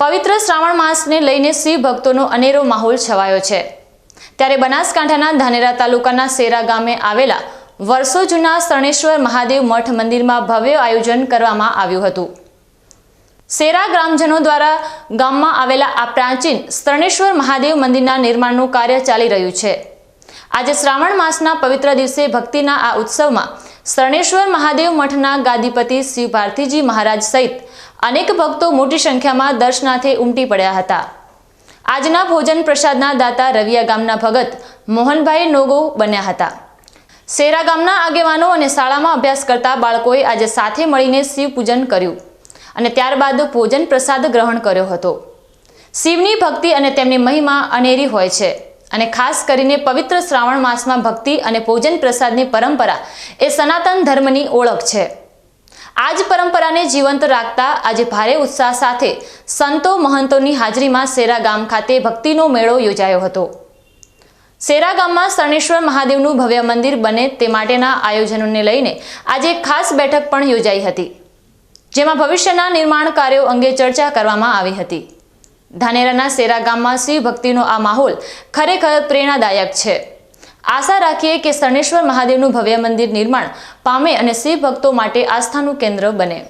પવિત્ર શ્રાવણ માસને લઈને શિવ ભક્તોનો અનેરો માહોલ છવાયો છે. ત્યારે બનાસકાંઠાના ધાનેરા તાલુકાના સેરા ગામે આવેલા વર્ષો જૂના શરણેશ્વર મહાદેવ મઠ મંદિરમાં ભવ્ય આયોજન કરવામાં આવ્યું હતું. સેરા ગ્રામજનો દ્વારા ગામમાં આવેલા આ પ્રાચીન શરણેશ્વર મહાદેવ મંદિરના નિર્માણનું કાર્ય ચાલી રહ્યું છે. આજે શ્રાવણ માસના પવિત્ર દિવસે ભક્તિના આ ઉત્સવમાં શરણેશ્વર મહાદેવ મઠના ગાદીપતિ શિવ ભારતીજી મહારાજ સહિત અનેક ભક્તો મોટી સંખ્યામાં દર્શનાથે ઉમટી પડ્યા હતા. આજના ભોજન પ્રસાદના દાતા રવિયા ગામના ભગત મોહનભાઈ નોગો બન્યા હતા. સેરા ગામના આગેવાનો અને શાળામાં અભ્યાસ કરતા બાળકોએ આજે સાથે મળીને શિવ પૂજન કર્યું અને ત્યારબાદ ભોજન પ્રસાદ ગ્રહણ કર્યો હતો. શિવની ભક્તિ અને તેમની મહિમા અનેરી હોય છે. અને ખાસ કરીને પવિત્ર શ્રાવણ માસમાં ભક્તિ અને ભોજન પ્રસાદની પરંપરા એ સનાતન ધર્મની ઓળખ છે. આ જ પરંપરાને જીવંત રાખતા આજે ભારે ઉત્સાહ સાથે સંતો મહંતોની હાજરીમાં સેરા ગામ ખાતે ભક્તિનો મેળો યોજાયો હતો. સેરા ગામમાં શરણેશ્વર મહાદેવનું ભવ્ય મંદિર બને તે માટેના આયોજનોને લઈને આજે ખાસ બેઠક પણ યોજાઈ હતી, જેમાં ભવિષ્યના નિર્માણ કાર્યો અંગે ચર્ચા કરવામાં આવી હતી. ધાનેરાના સેરા ગામમાં શિવ ભક્તિનો આ માહોલ ખરેખર પ્રેરણાદાયક છે. આશા રાખીએ કે શરણેશ્વર મહાદેવનું ભવ્ય મંદિર નિર્માણ પામે અને શિવ ભક્તો માટે આસ્થાનું કેન્દ્ર બને.